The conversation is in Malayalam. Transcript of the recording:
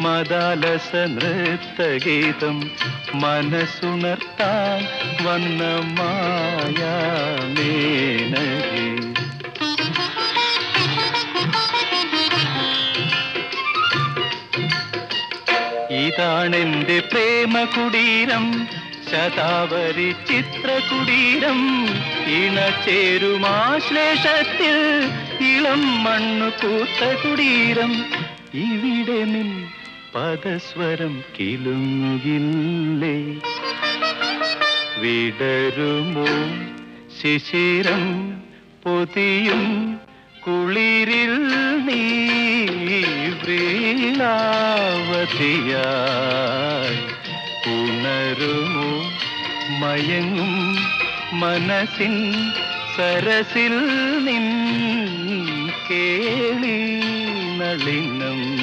മദാലസ നൃത്തഗീതം മനസ്സുണർത്താൻ വന്ന മായാമേനകേ. ഇതാണെന്റെ പ്രേമ കുടീരം ശതാവരി ചിത്രകുടീരം. ഇണചേരുമാശ്ലേഷത്തിൽ ഇളം മണ്ണു കൂത്ത കുടീരം. ഇവിടെ നിൻ പദസ്വരം കിലുങ്ങില്ലേ? വിടരുമോ? ശിശിരം പൊതിയും കുളിരിൽ നീ വ്രീലാവതിയായി ഉണരുമോ? മയങ്ങും മനസ്സിൻ സരസിൽ നിൻ കേളി നളിനം.